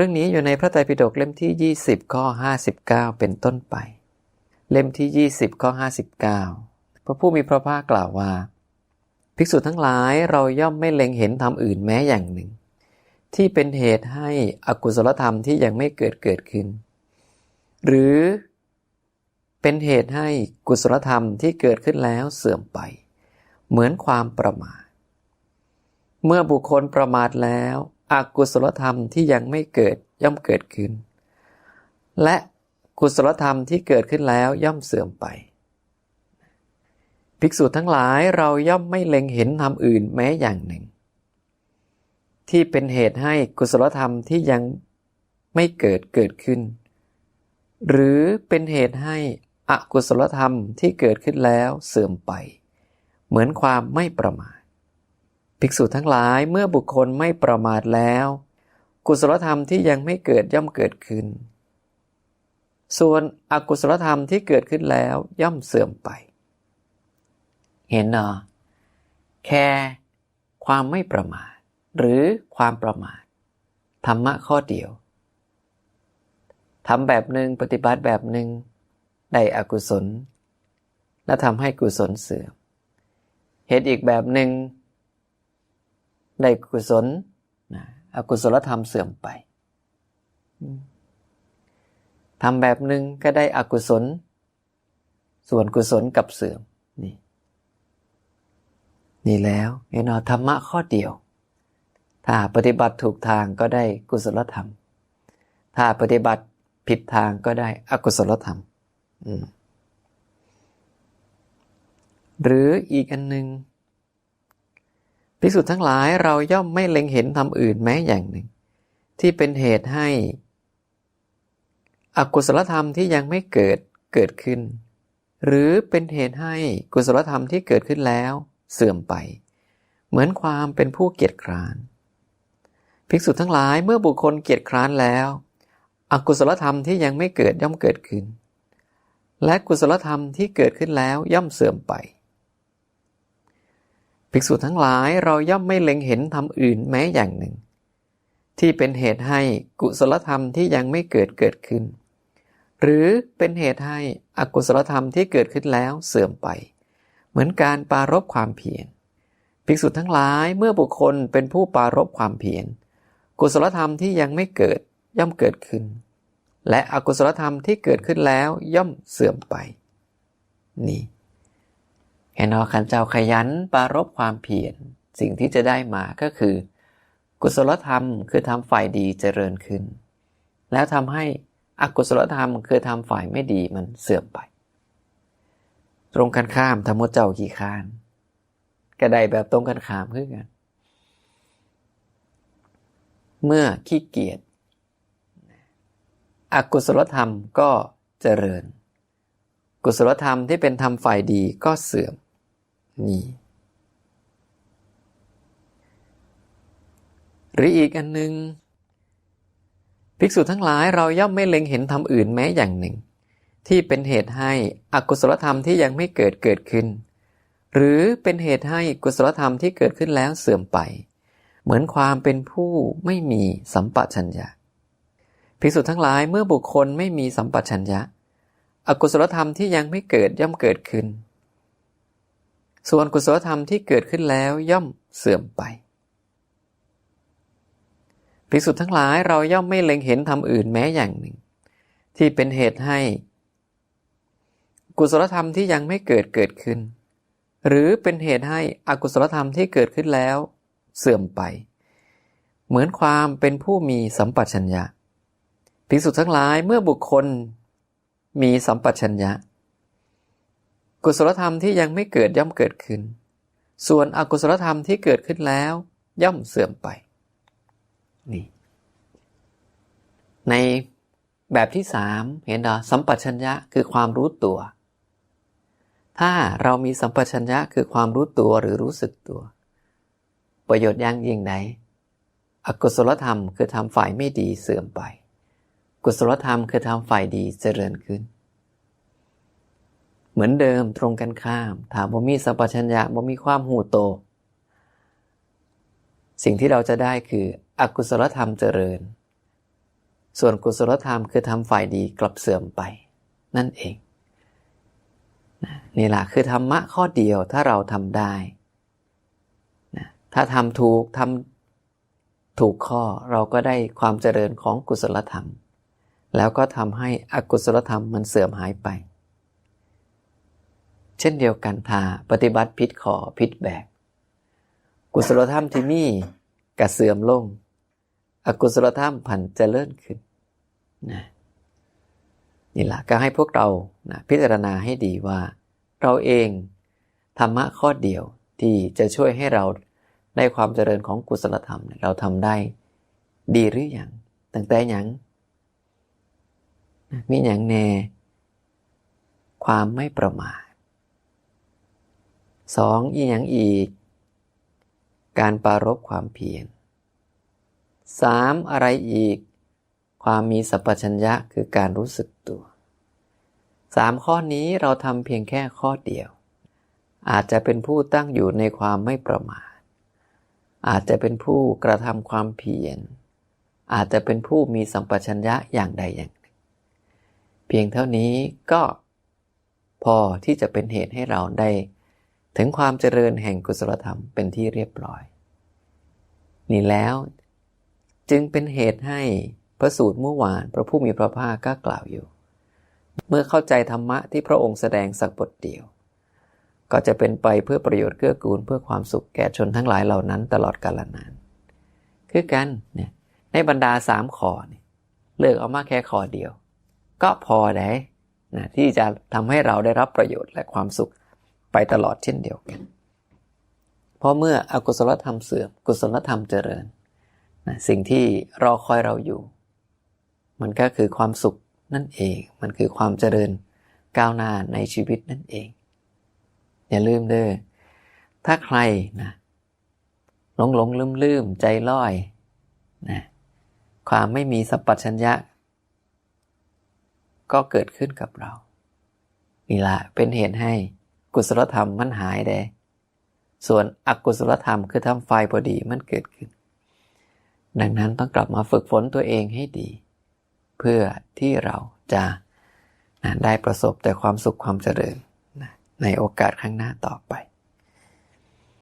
รื่องนี้อยู่ในพระไตรปิฎกเล่มที่ 20 ข้อ 59 เป็นต้นไป เล่มที่ 20 ข้อ 59 พระผู้มีพระภาคกล่าวว่า ภิกษุทั้งหลายเราย่อมไม่เล็งเห็นธรรมอื่นแม้อย่างหนึ่ง ที่เป็นเหตุให้อกุศลธรรมที่ยังไม่เกิดเกิดขึ้น หรือเป็นเหตุให้กุศลธรรมที่เกิดขึ้นแล้วเสื่อมไป เหมือนความประมาท เมื่อบุคคลประมาทแล้ว อกุศลธรรมที่ยังไม่เกิดย่อมเกิดขึ้น และกุศลธรรมที่เกิดขึ้นแล้วย่อมเสื่อมไป ภิกษุทั้งหลายเราย่อมไม่เล็งเห็นธรรมอื่นแม้อย่างหนึ่ง ที่เป็นเหตุให้กุศลธรรมที่ยังไม่เกิดเกิดขึ้น หรือเป็นเหตุให้อกุศลธรรมที่เกิดขึ้นแล้วเสื่อมไป เหมือนความไม่ประมาท ภิกษุทั้งหลายเมื่อบุคคลไม่ประมาทแล้ว กุศลธรรมที่ยังไม่เกิดย่อมเกิดขึ้น ส่วนอกุศลธรรมที่เกิดขึ้นแล้วย่อมเสื่อมไป เห็นเนาะแค่ความไม่ประมาท หรือความประมาท ธรรมะข้อเดียวทำแบบหนึ่งปฏิบัติแบบหนึ่งได้อกุศล และทำให้กุศลเสื่อมเหตุอีกแบบหนึ่ง ได้กุศลนะอกุศลธรรมเสื่อมไปทำแบบหนึ่งก็ได้อกุศล ส่วนกุศลกับเสื่อมนี่ นี่แล้วเห็นธรรมะข้อเดียว ถ้าปฏิบัติถูกทางก็ได้กุศลธรรม ถ้าปฏิบัติผิดทางก็ได้อกุศลธรรม หรืออีกอันหนึ่ง ภิกษุทั้งหลายเราย่อมไม่เล็งเห็นธรรมอื่นแม้อย่างหนึ่ง ที่เป็นเหตุให้ อกุศลธรรมที่ยังไม่เกิดเกิดขึ้น หรือเป็นเหตุให้กุศลธรรมที่เกิดขึ้นแล้ว เสื่อมไป เหมือนความเป็นผู้เกียจคร้าน ภิกษุทั้งหลายเมื่อบุคคลเกียจคร้านแล้ว อกุศลธรรมที่ยังไม่เกิดย่อมเกิดขึ้น และกุศลธรรมที่เกิดขึ้นแล้วย่อมเสื่อมไป ภิกษุทั้งหลายเราย่อมไม่เล็งเห็นธรรมอื่นแม้อย่างหนึ่ง ที่เป็นเหตุให้กุศลธรรมที่ยังไม่เกิดเกิดขึ้น หรือเป็นเหตุให้อกุศลธรรมที่เกิดขึ้นแล้วเสื่อมไป เหมือนการปารบความเพียรภิกษุทั้งหลายเมื่อบุคคลเป็นผู้ปารบความเพียรกุศลธรรมที่ยังไม่เกิดย่อมเกิดขึ้น และอกุศลธรรมที่เกิดขึ้นแล้วย่อมเสื่อมไป นี่ เห็นว่าขันเจ้าขยันปารบความเพียรสิ่งที่จะได้มาก็คือ กุศลธรรมคือทำฝ่ายดีเจริญขึ้น แล้วทำให้อกุศลธรรมคือทำฝ่ายไม่ดีมันเสื่อมไป ตรงกันข้ามธรรมเจ้าขี้คานกระไดแบบตรงกันข้ามคือกันเมื่อขี้เกียจอกุศลธรรมก็เจริญ กุศลธรรมที่เป็นธรรมฝ่ายดีก็เสื่อม นี่ หรืออีกอันหนึ่งภิกษุทั้งหลายเราย่อมไม่เล็งเห็นธรรมอื่นแม้อย่างหนึ่ง ที่เป็นเหตุให้อกุศลธรรมที่ยังไม่เกิดเกิดขึ้น หรือเป็นเหตุให้กุศลธรรมที่เกิดขึ้นแล้วเสื่อมไป เหมือนความเป็นผู้ไม่มีสัมปชัญญะภิกษุทั้งหลายเมื่อบุคคลไม่มีสัมปชัญญะ อกุศลธรรมที่ยังไม่เกิดย่อมเกิดขึ้น ส่วนกุศลธรรมที่เกิดขึ้นแล้วย่อมเสื่อมไปภิกษุทั้งหลายเราย่อมไม่เล็งเห็นธรรมอื่นแม้อย่างหนึ่ง ที่เป็นเหตุให้ กุศลธรรมที่ยังไม่เกิดเกิดขึ้น หรือเป็นเหตุให้อกุศลธรรมที่เกิดขึ้นแล้ว เสื่อมไป เหมือนความเป็นผู้มีสัมปชัญญะภิกษุทั้งหลายเมื่อบุคคล มีสัมปชัญญะ กุศลธรรมที่ยังไม่เกิดย่อมเกิดขึ้น ส่วนอกุศลธรรมที่เกิดขึ้นแล้ว ย่อมเสื่อมไป นี่ ในแบบที่สามเห็นดอสัมปชัญญะคือความรู้ตัว ถ้าเรามีสัมปชัญญะคือความรู้ตัวหรือรู้สึกตัว ประโยชน์ย่งยิ่งไหนอกุศลธรรมคือทำฝ่ายไม่ดีเสื่อมไป กุศลธรรมคือทำฝ่ายดีเจริญขึ้น เหมือนเดิมตรงกันข้าม ถามว่ามีสัพพัญญะบ่มีความหูโต สิ่งที่เราจะได้คืออกุศลธรรมเจริญ ส่วนกุศลธรรมคือทำฝ่ายดีกลับเสื่อมไป นั่นเองนี่แหละคือธรรมะข้อเดียวถ้าเราทำได้ถ้าทำถูกทำถูกข้อเราก็ได้ความเจริญของกุศลธรรม แล้วก็ทำให้อกุศลธรรมมันเสื่อมหายไป เช่นเดียวกันถ้าปฏิบัติพิษขอพิษแบก กุศลธรรมที่มีกระเสื่อมลง อกุศลธรรมผันจเจริญขึ้นนะนี่แหละก็ให้พวกเรานะพิจารณาให้ดีว่า เราเองธรรมะข้อเดียวที่จะช่วยให้เราได้ความเจริญของกุศลธรรม เราทำได้ดีหรืออยังตั้งแต่ยังมีอย่างแน่ความไม่ประมาท สองอีหยังอีก การปรารบความเพียรสามอะไรอีก ความมีสัพพัญญะคือการรู้สึกตัวสามข้อนี้เราทำเพียงแค่ข้อเดียว อาจจะเป็นผู้ตั้งอยู่ในความไม่ประมาท อาจจะเป็นผู้กระทำความเพียร อาจจะเป็นผู้มีสัมปชัญญะอย่างใดอย่างหนึ่ง เพียงเท่านี้ก็พอที่จะเป็นเหตุให้เราได้ ถึงความเจริญแห่งกุศลธรรมเป็นที่เรียบร้อย นี่แล้วจึงเป็นเหตุให้พระสูตรเมื่อวานพระผู้มีพระภาคก็กล่าวอยู่ เมื่อเข้าใจธรรมะที่พระองค์แสดงสักบทเดียว ก็จะเป็นไปเพื่อประโยชน์เกื้อกูลเพื่อความสุขแก่ชนทั้งหลายเหล่านั้นตลอดกาลนาน คือกันเนี่ยในบรรดาสามข้อนี่เลือกเอามาแค่ขอเดียว ก็พอได้นะที่จะทำให้เราได้รับประโยชน์และความสุข ไปตลอดเช่นเดียวกัน เพราะเมื่ออกุศลธรรมเสื่อม กุศลธรรมเจริญนะสิ่งที่รอคอยเราอยู่ มันก็คือความสุขนั่นเอง มันคือความเจริญก้าวหน้าในชีวิตนั่นเอง อย่าลืมเด้อถ้าใครนะหลงหลงลืมลืมใจลอยนะความไม่มีสัพพัญญะ ก็เกิดขึ้นกับเรานี่ละเป็นเหตุให้ กุศลธรรมมันหายได้ ส่วนอกุศลธรรมคือทำไฟพอดีมันเกิดขึ้น ดังนั้นต้องกลับมาฝึกฝนตัวเองให้ดี เพื่อที่เราจะได้ประสบแต่ความสุขความเจริญในโอกาสข้างหน้าต่อไป